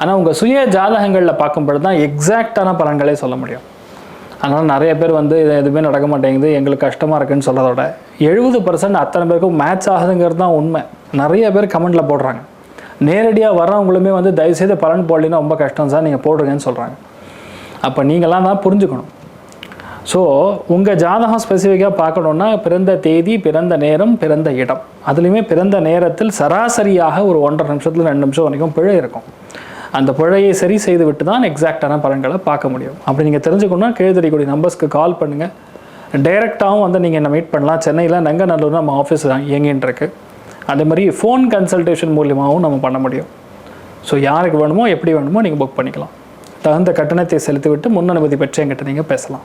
ஆனால் உங்கள் சுய ஜாதகங்களில் பார்க்கும்பொழுது தான் எக்ஸாக்டான பலன்களே சொல்ல முடியும். அதனால் நிறைய பேர் வந்து இது எதுவுமே நடக்க மாட்டேங்குது எங்களுக்கு கஷ்டமாக இருக்குன்னு சொல்கிறதோட எழுபது பர்சன்ட் அத்தனை பேருக்கும் மேட்ச் ஆகுதுங்கிறது தான் உண்மை. நிறைய பேர் கமெண்ட்டில் போடுறாங்க. நேரடியாக வர்றவங்களுமே வந்து தயவுசெய்து பலன் போடலின்னா ரொம்ப கஷ்டம் சார் நீங்கள் போடுறீங்கன்னு சொல்கிறாங்க அப்போ நீங்களாம் தான் புரிஞ்சுக்கணும். ஸோ உங்கள் ஜாதகம் ஸ்பெசிஃபிக்காக பார்க்கணுன்னா பிறந்த தேதி பிறந்த நேரம் பிறந்த இடம். அதுலேயுமே பிறந்த நேரத்தில் சராசரியாக ஒரு ஒன்றரை நிமிஷத்தில் ரெண்டு நிமிஷம் வரைக்கும் பிழை இருக்கும். அந்த பிழையை சரி செய்து விட்டு தான் எக்ஸாக்டான பலன்களை பார்க்க முடியும். அப்படி நீங்கள் தெரிஞ்சுக்கணும்னா கீழ்தறிக்கூடிய நம்பர்ஸ்க்கு கால் பண்ணுங்கள் டைரெக்டாகவும் வந்து நீங்கள் என்ன மீட் பண்ணலாம். சென்னையில் நங்கநல்லூர் நம்ம ஆஃபீஸ் தான் இயங்கின்னு இருக்கு அதே மாதிரி ஃபோன் கன்சல்டேஷன் மூலியமாகவும் நம்ம பண்ண முடியும். ஸோ யாருக்கு வேணுமோ எப்படி வேணுமோ நீங்கள் புக் பண்ணிக்கலாம். தகுந்த கட்டணத்தை செலுத்திவிட்டு முன் அனுமதி பெற்று எங்கிட்ட நீங்கள் பேசலாம்.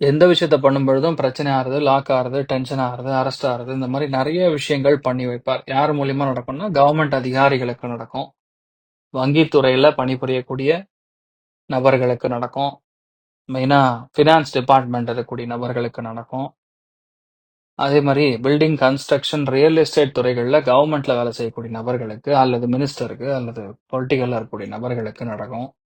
எந்த விஷயத்த பண்ணும்பொழுதும் பிரச்சனை ஆறுது லாக் ஆறுது டென்ஷன் ஆறுது அரெஸ்ட் ஆறுது இந்த மாதிரி நிறைய விஷயங்கள் பண்ணி வைப்பார். யார் மூலியமா நடக்கும்னா கவர்மெண்ட் அதிகாரிகளுக்கு நடக்கும். வங்கித்துறையில பணிபுரியக்கூடிய நபர்களுக்கு நடக்கும். மெயினாக ஃபினான்ஸ் டிபார்ட்மெண்ட் இருக்கக்கூடிய நபர்களுக்கு நடக்கும். அதே மாதிரி பில்டிங் கன்ஸ்ட்ரக்ஷன் ரியல் எஸ்டேட் துறைகளில் கவர்மெண்ட்ல வேலை செய்யக்கூடிய நபர்களுக்கு அல்லது மினிஸ்டருக்கு அல்லது பொலிட்டிக்கலில் இருக்கக்கூடிய நபர்களுக்கு நடக்கும்.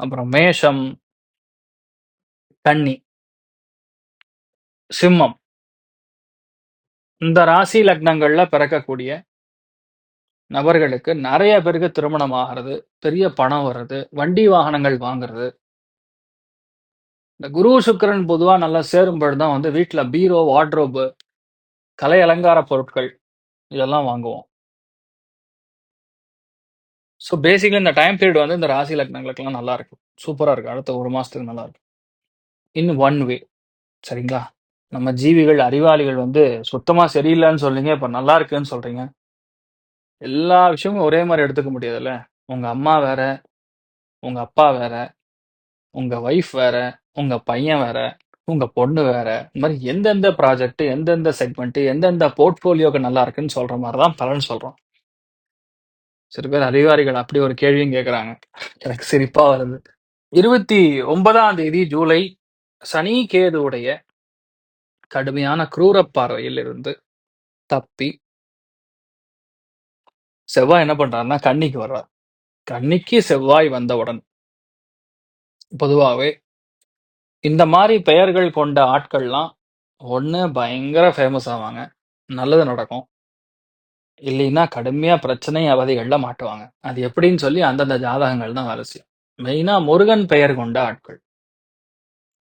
அப்புறம் மேஷம் கன்னி சிம்மம். இந்த ராசி லக்னங்கள்ல பிறக்கக்கூடிய நபர்களுக்கு நிறைய பேருக்கு திருமணம் ஆகிறது பெரிய பணம் வர்றது வண்டி வாகனங்கள் வாங்குறது. இந்த குரு சுக்கிரன் பொதுவாக நல்லா சேரும் பொழுதுதான் வந்து வீட்டில் பீரோ வார்ட்ரோபு கலை அலங்கார பொருட்கள் இதெல்லாம் வாங்குவோம். ஸோ பேசிக்கலி இந்த டைம் பீரியட் வந்து இந்த ராசி லக்னங்களுக்கெல்லாம் நல்லா இருக்கும். சூப்பராக இருக்கும். அடுத்த ஒரு மாதத்துக்கு நல்லா இருக்கும். இன் ஒன் வே சரிங்களா? நம்ம ஜீவிகள் அறிவாளிகள் வந்து சுத்தமாக சரியில்லைன்னு சொல்றீங்க இப்போ நல்லா இருக்குன்னு சொல்றீங்க. எல்லா விஷயமும் ஒரே மாதிரி எடுத்துக்க முடியாதுல்ல? உங்கள் அம்மா வேற உங்கள் அப்பா வேற உங்கள் ஒய்ஃப் வேற உங்கள் பையன் வேற உங்கள் பொண்ணு வேற இந்த மாதிரி எந்தெந்த ப்ராஜெக்ட் எந்தெந்த செக்மெண்ட் எந்தெந்த போர்ட்ஃபோலியோக்கு நல்லா இருக்குன்னு சொல்கிற மாதிரி தான் பலன் சொல்கிறோம் சில பேர் அதிகாரிகள் அப்படி ஒரு கேள்வியும் கேட்குறாங்க எனக்கு சிரிப்பாக வருது. இருபத்தி ஒன்பதாம் தேதி ஜூலை சனி கேதுவுடைய கடுமையான குரூர பார்வையில் இருந்து தப்பி செவ்வாய் என்ன பண்றாருன்னா கன்னிக்கு வர்றார். கன்னிக்கு செவ்வாய் வந்தவுடன் பொதுவாகவே இந்த மாதிரி பெயர்கள் கொண்ட ஆட்கள்லாம் ஒண்ணு பயங்கர ஃபேமஸ் ஆவாங்க. நல்லது நடக்கும். இல்லைன்னா கடுமையா பிரச்சனை அவதிகள்ல மாட்டுவாங்க. அது எப்படின்னு சொல்லி அந்தந்த ஜாதகங்கள் தான் வேலை செய்யும் மெயினா முருகன் பெயர் கொண்ட ஆட்கள்.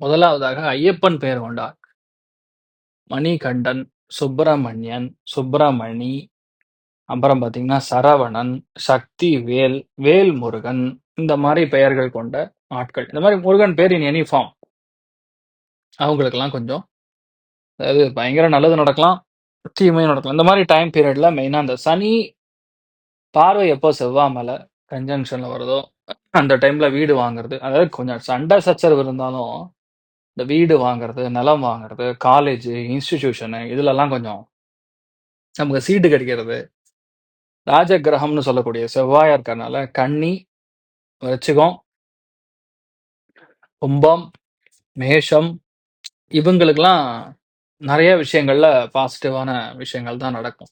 முதலாவதாக ஐயப்பன் பெயர் கொண்ட ஆட்கள். மணிகண்டன் சுப்பிரமணியன் சுப்பிரமணி அப்புறம் பாத்தீங்கன்னா சரவணன் சக்தி வேல் வேல் முருகன் இந்த மாதிரி பெயர்கள் கொண்ட ஆட்கள். இந்த மாதிரி முருகன் பேர் இன் எனி ஃபார்ம் அவங்களுக்கெல்லாம் கொஞ்சம் அதாவது பயங்கர நல்லது நடக்கலாம். தீமையும் நடக்கும். இந்த மாதிரி டைம் பீரியட்ல மெயினா அந்த சனி பார்வை எப்போ செவ்வாய் மேல கன்ஜங்ஷன்ல வருதோ அந்த டைம்ல வீடு வாங்குறது. அதாவது கொஞ்சம் சண்டை சச்சரவு இருந்தாலும் இந்த வீடு வாங்குறது நிலம் வாங்குறது காலேஜ் இன்ஸ்டிடியூஷனு இதுலலாம் கொஞ்சம் நமக்கு சீட்டு கிடைக்கிறது. ராஜ கிரகம்னு சொல்லக்கூடிய செவ்வாயா இருக்கறனால கன்னி விருச்சிகம் கும்பம் மேஷம் இவங்களுக்கெல்லாம் நிறைய விஷயங்கள்ல பாசிட்டிவான விஷயங்கள் தான் நடக்கும்.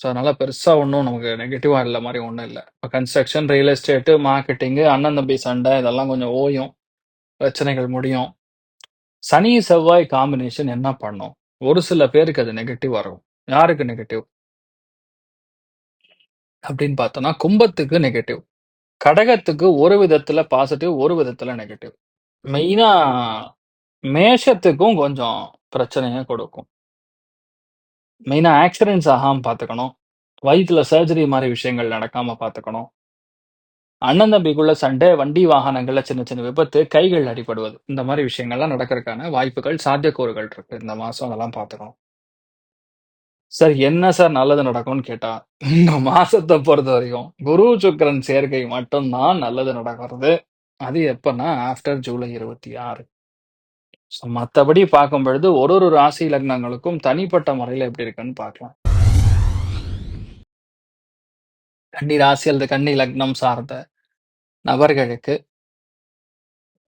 ஸோ அதனால பெருசா ஒன்றும் நமக்கு நெகட்டிவா இல்லை மாதிரி ஒன்றும் இல்லை. இப்போ கன்ஸ்ட்ரக்ஷன் ரியல் எஸ்டேட்டு மார்க்கெட்டிங்கு அண்ணன் தம்பி சண்டை இதெல்லாம் கொஞ்சம் ஓயும். பிரச்சனைகள் முடியும். சனி செவ்வாய் காம்பினேஷன் என்ன பண்ணும்? ஒரு சில பேருக்கு அது நெகட்டிவ் வரும் யாருக்கு நெகட்டிவ் அப்படின்னு பார்த்தோம்னா கும்பத்துக்கு நெகட்டிவ் கடகத்துக்கு ஒரு விதத்துல பாசிட்டிவ் ஒரு விதத்துல நெகட்டிவ் மெயினா மேஷத்துக்கும் கொஞ்சம் பிரச்சனையை கொடுக்கும். மெயினா ஆக்சிடென்ட்ஸ் ஆகாம பார்த்துக்கணும் வயிற்றுல சர்ஜரி மாதிரி விஷயங்கள் நடக்காம பார்த்துக்கணும் அண்ணன் தம்பிக்குள்ள சண்டை வண்டி வாகனங்கள்ல சின்ன சின்ன விபத்து கைகள் அடிபடுவது இந்த மாதிரி விஷயங்கள்லாம் நடக்கிறதுக்கான வாய்ப்புகள் சாத்தியக்கூறுகள் இருக்கு. இந்த மாசம் அதெல்லாம் பார்த்துக்கணும் சார் என்ன சார் நல்லது நடக்கும்னு கேட்டா இந்த மாசத்தை பொறுத்த வரைக்கும் குரு சுக்கிரன் சேர்க்கை மட்டும்தான் நல்லது நடக்கிறது. அது எப்பன்னா ஆஃப்டர் ஜூலை இருபத்தி ஆறு. ஸோ மற்றபடி பார்க்கும் பொழுது ஒரு ஒரு ராசி லக்னங்களுக்கும் தனிப்பட்ட முறையில் எப்படி இருக்குன்னு பார்க்கலாம். கன்னி ராசி அல்லது கன்னி லக்னம் சார்ந்த நபர்களுக்கு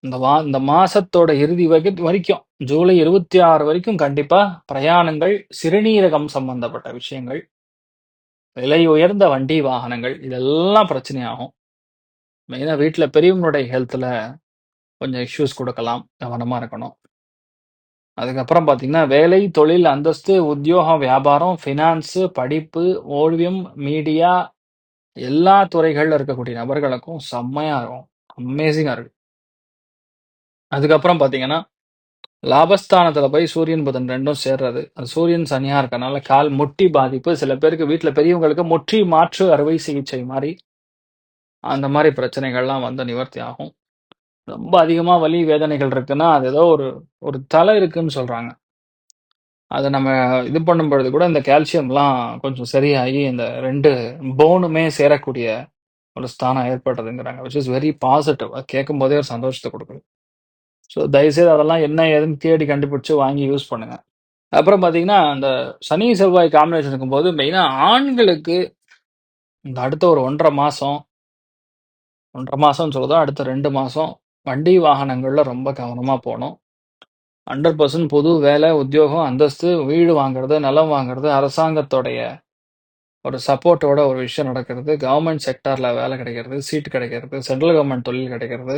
இந்த வா இந்த மாசத்தோட இறுதி வகை வரைக்கும் ஜூலை இருபத்தி ஆறு வரைக்கும் கண்டிப்பா பிரயாணங்கள் சிறுநீரகம் சம்பந்தப்பட்ட விஷயங்கள் விலை உயர்ந்த வண்டி வாகனங்கள் இதெல்லாம் பிரச்சனையாகும். மெயினா வீட்டில் பெரியவங்களுடைய ஹெல்த்தில் கொஞ்சம் இஷ்யூஸ் கொடுக்கலாம் கவனமா இருக்கணும். அதுக்கப்புறம் பார்த்தீங்கன்னா, வேலை, தொழில், அந்தஸ்து, உத்தியோகம், வியாபாரம், ஃபினான்ஸு, படிப்பு, ஓவியம், மீடியா எல்லா துறைகள்ல இருக்கக்கூடிய நபர்களுக்கும் செம்மையா இருக்கும். அமேசிங்கா இருக்கு. அதுக்கப்புறம் பார்த்தீங்கன்னா, லாபஸ்தானத்தில் போய் சூரியன், புதன் 2ம் சேர்றது. அது சூரியன், சனியா இருக்கனால கால் முட்டி பாதிப்பு. சில பேருக்கு வீட்ல பெரியவங்களுக்கு முற்றி மாற்று அறுவை சிகிச்சை மாரி அந்த மாரி பிரச்சனைகள்லாம் வந்து நிவர்த்தி ஆகும். ரொம்ப அதிகமா வலி, வேதனைகள் இருக்குன்னா, அது ஏதோ ஒரு ஒரு தலை இருக்குன்னு சொல்றாங்க. அத நம்ம இது பண்ணும்பொழுது கூட இந்த கால்சியம்லாம் கொஞ்சம் சரியாகி இந்த 2 போனுமே சேரக்கூடிய ஒரு ஸ்தானம் ஏற்பட்டதுங்கிறாங்க. Which is very positive. அது கேட்கும்போதே ஒரு சந்தோஷத்த கொடுக்குது ஸோ தயவுசெய்து அதெல்லாம் என்ன ஏதுன்னு தேடி கண்டுபிடிச்சு வாங்கி யூஸ் பண்ணுங்க. அப்புறம் பார்த்தீங்கன்னா, அந்த சனி, செவ்வாய் காம்பினேஷன் இருக்கும்போது மெயினா ஆண்களுக்கு இந்த அடுத்த ஒரு 1 1/2 மாசம் 1 1/2 மாசம்னு சொல்றத அடுத்த 2 மாசம் வண்டி வாகனங்கள்ல ரொம்ப கவனமா போணும். 100% புது வேலை, உத்தியோகம், அந்தஸ்து, வீடு வாங்குறது, நிலம் வாங்குறது, அரசாங்கத்தோடைய ஒரு சப்போர்ட்டோட ஒரு விஷயம் நடக்கிறது. கவர்மெண்ட் செக்டார்ல வேலை கிடைக்கிறது, சீட் கிடைக்கிறது, சென்ட்ரல் கவர்மெண்ட் தொழில் கிடைக்கிறது.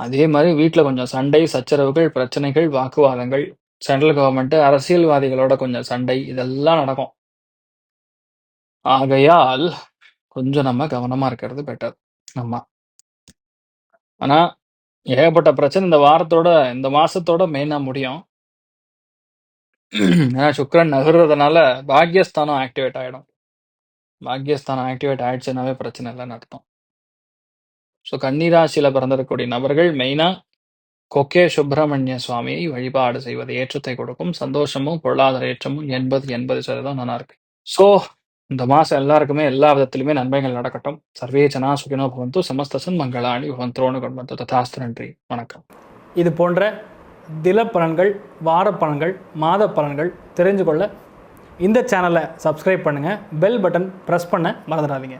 அதே மாதிரி வீட்ல கொஞ்சம் சண்டை, சச்சரவுகள், பிரச்சனைகள், வாக்குவாதங்கள், சென்ட்ரல் கவர்மெண்ட், அரசியல்வாதிகளோட கொஞ்சம் சண்டை இதெல்லாம் நடக்கும். ஆகையால் கொஞ்சம் நம்ம கவனமா இருக்கிறது பெட்டர். ஆமா. ஆனா, ஏகப்பட்ட பிரச்சனை இந்த வாரத்தோட இந்த மாசத்தோட மெயினா முடியும். ஏன்னா சுக்கிரன் நகர்றதுனால பாக்கியஸ்தானம் ஆக்டிவேட் ஆயிடும். பாக்கியஸ்தானம் ஆக்டிவேட் ஆயிடுச்சுனாவே பிரச்சனை இல்லன்னு அர்த்தம். ஸோ கன்னி ராசியில பிறந்திருக்கக்கூடிய நபர்கள் மெயினா கொக்கே சுப்பிரமணிய சுவாமியை வழிபாடு செய்வது ஏற்றத்தை கொடுக்கும். சந்தோஷமும், பொருளாதார ஏற்றமும் 80, 80% நல்லா இருக்கு. ஸோ இந்த மாசம் எல்லாருக்குமே எல்லா விதத்திலுமே நன்மைகள் நடக்கட்டும். சர்வே ஜனா சுகினோ பவந்து. சமஸ்த மங்களாணி பவந்தோனு கொண்டு ததாஸ்து நன்றி. வணக்கம். இது போன்ற தில பலன்கள், வார பலன்கள், மாத பலன்கள் தெரிஞ்சு கொள்ள இந்த சேனலை சப்ஸ்கிரைப் பண்ணுங்கள் பெல் பட்டன் ப்ரெஸ் பண்ண மறந்துடாதீங்க.